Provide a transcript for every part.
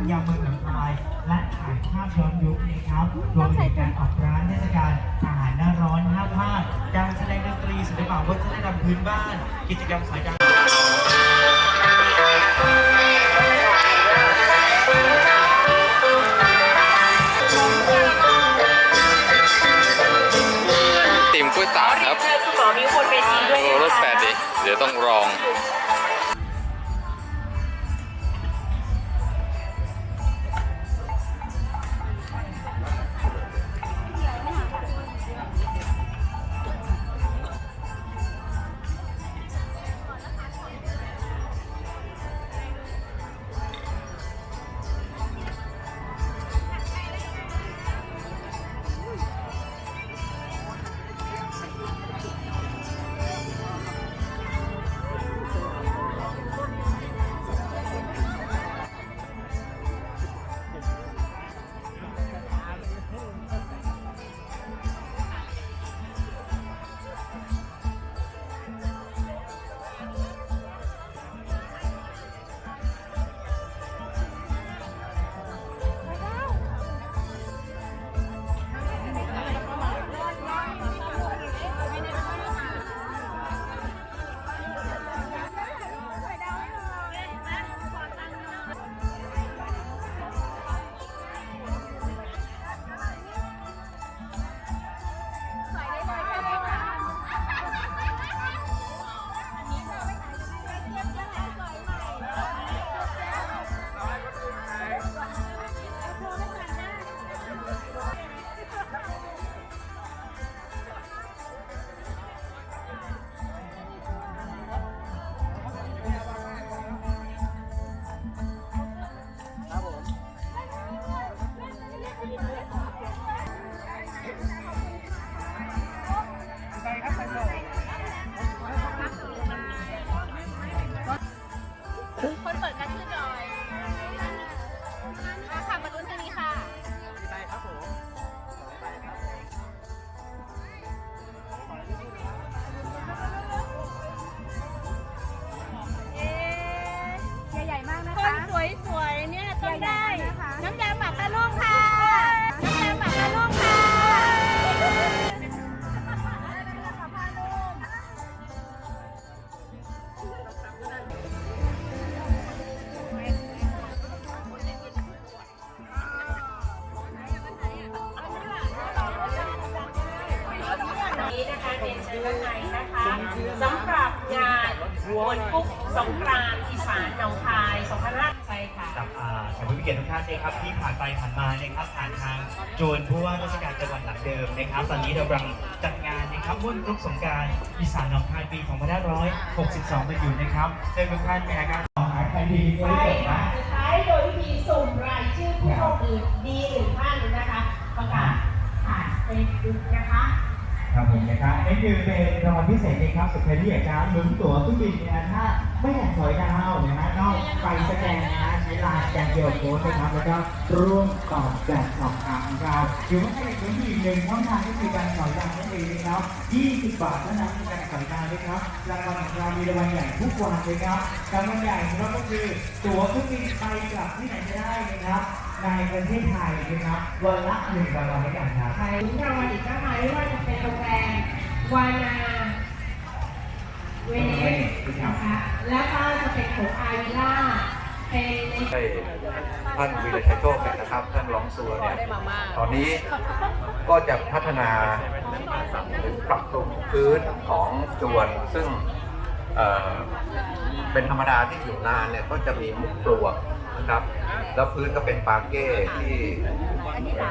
ชุดอัญญาเมืองหนองคาย และถ่ายภาพย้อนยุคนะครับรวมถึงการออกร้านเทศกาลอาหารหน้าร้อนห้ามพลาดการแสดงดนตรีศิลปะวัฒนธรรมพื้นบ้าน กิจกรรมสายดาติ่มกล้วยตากครับคุณหมอมีคนเวทีด้วยโอ้นะรสคะแปดดิ เดี๋ยวต้องลอง นะคะเรียนเชิญด้านในนะคะสำหรับงานวันกุ๊กสงกรานต์อีสานหนองคาย25ใช่ค่ะกับอ่าแขกผู้มีเกียรติทุกท่านนะครับที่ผ่านไปผ่านมานะครับผ่านทางโจนผู้ว่าราชการจังหวัดหลังเดิมนะครับ ตอนนี้เรากำลังจัดงานนะครับมุ่นรุกสงกรารอีสานหนองคายปี 2562กันอยู่นะครับเชิญทุกท่านไปหาการต่อหาใครดีก็ใช่ได้จบค่ะนะ สุดท้ายโดยวิธีสุ่มรายชื่อผู้โชคดีดีหนึ่งท่านนะคะ ประกาศผ่านเฟซบุ๊กนะคะ ครับผมนะครับนี่คือเป็นรางวัลพิเศษนะครับสุดท้ายที่อยากจะลุ้นตั๋วเครื่องบินเนี่ยถ้าไม่อยากสอยดาวนะฮะก็ไปสแกนนะใช้ลน์สแกนเดียวโค้ดนะครับแล้วก็ร่วมตอบแบบสอบถามของเราหรือว่าถ้าอยากลุ้นอีกหนึ่งช่องทางก็คือการสอยดาวนั่นเองนะครับ20 บาทเท่านั้นในการสอยดาวนะครับรางวัลของเรามีรางวัลใหญ่ทุกวันเลยครับรางวัลใหญ่ของเราก็คือตั๋วเครื่องบินไปกลับที่ไหนก็ได้นะครับ ในประเทศไทยนะครับวันละหนึ่งรางวัลด้วยกันครับใครลุ้นรางวัลอีกมากมายไม่ว่าจะเป็นโรงแรมวานาเวเนสนะคะแล้วก็จะเป็นของอาวิล่าเป็นในให้ท่านวีรชัยโชคเนี่ยนะครับ ท่านรองซัวเนี่ยตอนนี้ก็จะพัฒนาหรือปรับปรุงพื้นของจวน ซึ่งเอ่อเป็นธรรมดาที่อยู่นานเนี่ยก็จะมีมุกปลวก นะครับ แล้วพื้นก็เป็นปาเก้ที่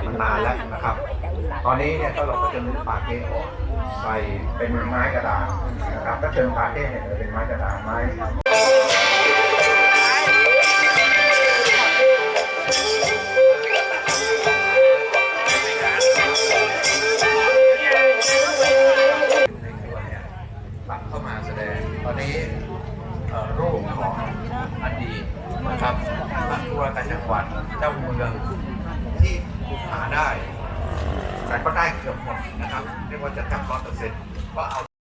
มันนานแล้วนะครับ ตอนนี้เนี่ยก็เราก็จะรื้อปาเก้ออกใส่เป็นไม้กระดานนะครับ ก็เชิงปาเก้เนี่ยเป็นไม้กระดานไม้ วัดเจ้าเมืองที่หาได้ แต่ก็ได้เกือบหมดนะครับเรียกว่าจะทำร้อยเปอร์เซ็นต์ก็เอา